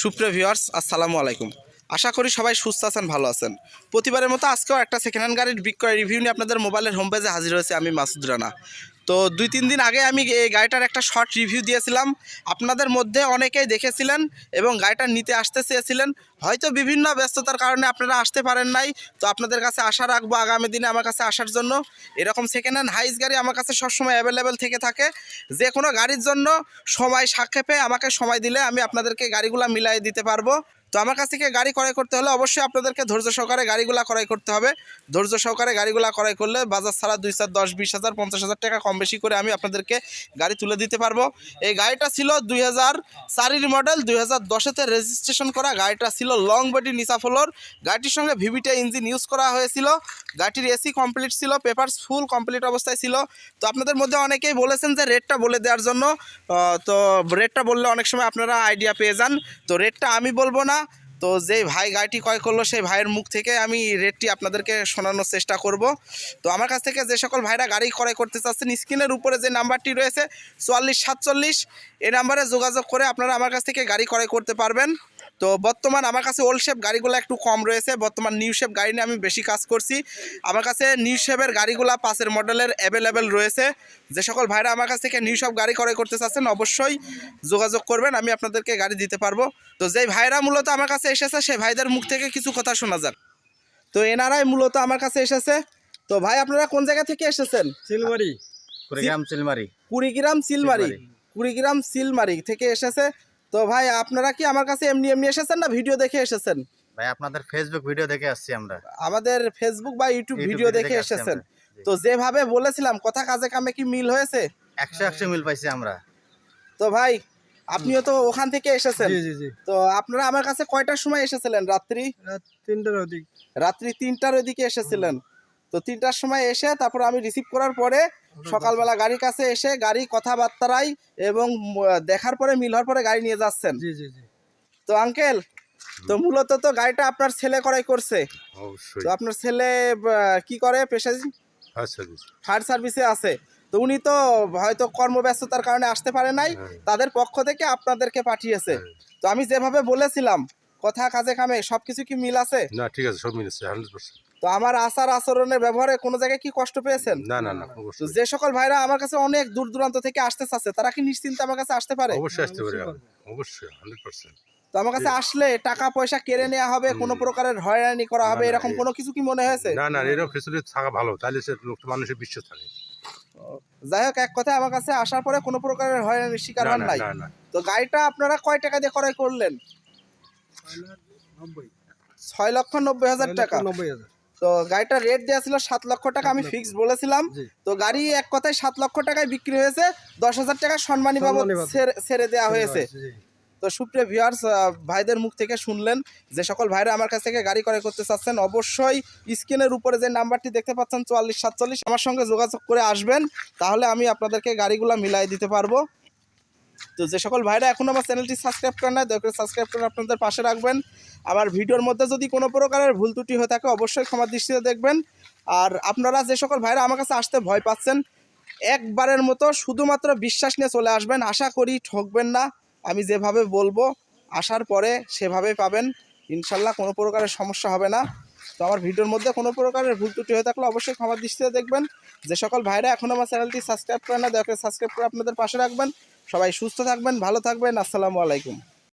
সুপ্রিয় ভিউয়ার্স আসসালামু আলাইকুম। আশা করি সবাই সুস্থ আছেন, ভালো আছেন। প্রতিবারের মতো আজকেও একটা সেকেন্ড হ্যান্ড গাড়ির বিক্রয় রিভিউ নিয়ে আপনাদের মোবাইলের হোম পেজে হাজির হয়েছে আমি মাসুদ রানা। তো দুই, তিন দিন আগে আমি এই গাড়িটার একটা শর্ট রিভিউ দিয়েছিলাম। আপনাদের মধ্যে অনেকেই দেখেছিলেন এবং গাড়িটা নিতে আসতে চেয়েছিলেন। হয়তো বিভিন্ন ব্যস্ততার কারণে আপনারা আসতে পারেন নাই। তো আপনাদের কাছে আশা রাখব আগামী দিনে আমার কাছে আসার জন্য। এরকম সেকেন্ড হ্যান্ড হাইস গাড়ি আমার কাছে সবসময় অ্যাভেলেবেল থেকে থাকে। যে কোনো গাড়ির জন্য সময় সাক্ষেপে আমাকে সময় দিলে আমি আপনাদেরকে গাড়িগুলো মিলাই দিতে পারব। তো আমার কাছ থেকে গাড়ি ক্রয় করতে হলে অবশ্যই আপনাদেরকে ধৈর্য সহকারে গাড়িগুলো ক্রয় করতে হবে। ধৈর্য সহকারে গাড়িগুলো ক্রয় করলে বাজার ছাড়া দুই চার, দশ, বিশ হাজার, পঞ্চাশ হাজার টাকা কম বেশি করে আমি আপনাদেরকে গাড়ি তুলে দিতে পারব। এই গাড়িটা ছিল দুই হাজার চারির মডেল দুই হাজার দশেতে রেজিস্ট্রেশন করা। গাড়িটা ছিল লং বডি নিসা ফ্লোর গাড়িটির সঙ্গে ভিভিটা ইঞ্জিন ইউজ করা হয়েছিল। গাড়িটির এসি কমপ্লিট ছিল পেপারস ফুল কমপ্লিট অবস্থায় ছিল। তো আপনাদের মধ্যে অনেকেই বলেছেন যে রেটটা বলে দেওয়ার জন্য। তো রেটটা বললে অনেক সময় আপনারা আইডিয়া পেয়ে যান। তো রেটটা আমি বলব না। তো যেই ভাই গাড়িটি ক্রয় করল, সেই ভাইয়ের মুখ থেকে আমি রেটটি আপনাদেরকে শোনানোর চেষ্টা করব। তো আমার কাছ থেকে যে সকল ভাইরা গাড়ি ক্রয় করতে চাচ্ছেন, স্ক্রিনের উপরে যে নাম্বারটি রয়েছে, চুয়াল্লিশ সাতচল্লিশ, এই নাম্বারে যোগাযোগ করে আপনারা আমার কাছ থেকে গাড়ি ক্রয় করতে পারবেন। তো বর্তমান আমার কাছে ওল্ড শেপ গাড়িগুলো একটু কম রয়েছে। বর্তমান নিউ শেপ গাড়ি নিয়ে আমি বেশি কাজ করছি। আমার কাছে নিউ শেপের গাড়িগুলো পাঁচের মডেলের অ্যাভেলেবেল রয়েছে। যে সকল ভাইরা আমার কাছ থেকে নিউ শেপ গাড়ি ক্রয় করতে চাচ্ছেন অবশ্যই যোগাযোগ করবেন আমি আপনাদেরকে গাড়ি দিতে পারব। তো যেই ভাইরা মূলত আমার কাছে এসেছে সেই ভাইদের মুখ থেকে কিছু কথা শোনা যাক। তো এনারাই মূলত আমার কাছে এসেছে। তো ভাই আপনারা কোন জায়গা থেকে এসেছেন? সিলমারি কুড়িগ্রাম সিলমারি কুড়িগ্রাম সিলমারি সিলমারি। কুড়িগ্রাম সিলমারি থেকে এসেছে। তো ভাই আপনারা কি আমার কাছে এমনি এমনি এসেছেন না ভিডিও দেখে এসেছেন? ভাই আপনাদের ফেসবুক ভিডিও দেখে আসছি আমরা। আমাদের ফেসবুক বা ইউটিউব ভিডিও দেখে এসেছেন। তো যেভাবে বলেছিলাম কথা কাজে কামে কি মিল হয়েছে? একশো একশো মিল পাইছি আমরা। তো ভাই আপনিও তো ওখান থেকে এসেছেন। জি জি জি। তো আপনারা আমার কাছে কয়টার সময় এসেছিলেন? রাত্রি? তিনটার অধিক রাত্রি তিনটার ওইদিকে এসেছিলেন। তো তিনটার সময় এসে তারপর আমি রিসিভ করার পরে সকালবেলা গাড়ির কাছে এসে গাড়ি কথাবার্তারাই এবং দেখার পরে মিল হওয়ার পরে গাড়ি নিয়ে যাচ্ছেন। তো আঙ্কেল তো মূলত তো গাড়িটা আপনার ছেলে করাই করছে। তো আপনার ছেলে কি করে? পেশা ফায়ার সার্ভিসে। আছে। তো উনি তো হয়তো কর্মব্যস্ততার কারণে আসতে পারে নাই। হ্যাঁ। তাদের পক্ষ থেকে আপনাদেরকে পাঠিয়েছে। হ্যাঁ। তো আমি যেভাবে বলেছিলাম কথা কাজে কামে সবকিছু কি মিল আছে? না ঠিক আছে সব মিলেছে হান্ড্রেড পার্সেন্ট তো আমার আচার আচরণের ব্যবহারে কোনো জায়গায় কি কষ্ট পেয়েছেন? না না না অবশ্যই। যে সকল ভাইরা আমার কাছে অনেক দূর দূরান্ত থেকে আসতে চাচ্ছে তারা কি নিশ্চিন্তে আমার কাছে আসতে পারে? অবশ্যই আসতে পারে অবশ্যই হান্ড্রেড পার্সেন্ট তো আমার কাছে আসলে টাকা পয়সা কেড়ে নেওয়া হবে কোনো প্রকারের হয়রানি করা হবে এরকম কোনো কিছু কি মনে হয়েছে? না না এরকম ফেসিলিটি থাকা ভালো তাহলে সে লোক মানুষের বিশ্বাস থাকে। যাই হোক এক কথায় আমার কাছে আসার পরে কোনো প্রকারের হয়রানির শিকার হন না নাই। না না। তো গাড়িটা আপনারা কয় টাকা দিয়ে ক্রয় করলেন? ছয় লক্ষ নব্বই। হাজার টাকা। নব্বই হাজার। তো গাড়িটার রেট দেওয়া ছিল সাত লক্ষ টাকা আমি ফিক্স বলেছিলাম। তো গাড়ি এক কথায় সাত লক্ষ টাকায় বিক্রি হয়েছে দশ হাজার টাকা সম্মানী বাবদ ছেড়ে- ছেড়ে দেওয়া হয়েছে। তো সুপ্রিয় ভিউয়ার্স ভাইদের মুখ থেকে শুনলেন যে সকল ভাইরা আমার কাছ থেকে গাড়ি ক্রয় করতে চাচ্ছেন অবশ্যই স্ক্রিনের উপরে যে নাম্বারটি দেখতে পাচ্ছেন চুয়াল্লিশ সাতচল্লিশ আমার সঙ্গে যোগাযোগ করে আসবেন তাহলে আমি আপনাদেরকে গাড়িগুলো মিলাই দিতে পারব। তো যে সকল ভাইরা এখন আমার চ্যানেলটি সাবস্ক্রাইব করেন না দয়া করে সাবস্ক্রাইব করে আপনাদের পাশে রাখবেন। আমার ভিডিওর মধ্যে যদি কোনো প্রকারের ভুল ত্রুটি হয়ে থাকে, অবশ্যই ক্ষমা দৃষ্টিতে দেখবেন। আর আপনারা যে সকল ভাইরা আমার কাছে আসতে ভয় পাচ্ছেন, একবারের মতো শুধুমাত্র বিশ্বাস নিয়ে চলে আসবেন। আশা করি ঠকবেন না, আমি যেভাবে বলব, আসার পরে সেভাবেই পাবেন। ইনশাল্লাহ কোনো প্রকারের সমস্যা হবে না। তো আমার ভিডিওর মধ্যে কোনো প্রকারের ভুল ত্রুটি হয়ে থাকলে অবশ্যই ক্ষমার দৃষ্টিতে দেখবেন। যে সকল ভাইরা এখন আমার চ্যানেলটি সাবস্ক্রাইব করে না, দয়া করে সাবস্ক্রাইব করে আপনাদের পাশে রাখবেন। সবাই সুস্থ থাকবেন, ভালো থাকবেন। আসসালামু আলাইকুম।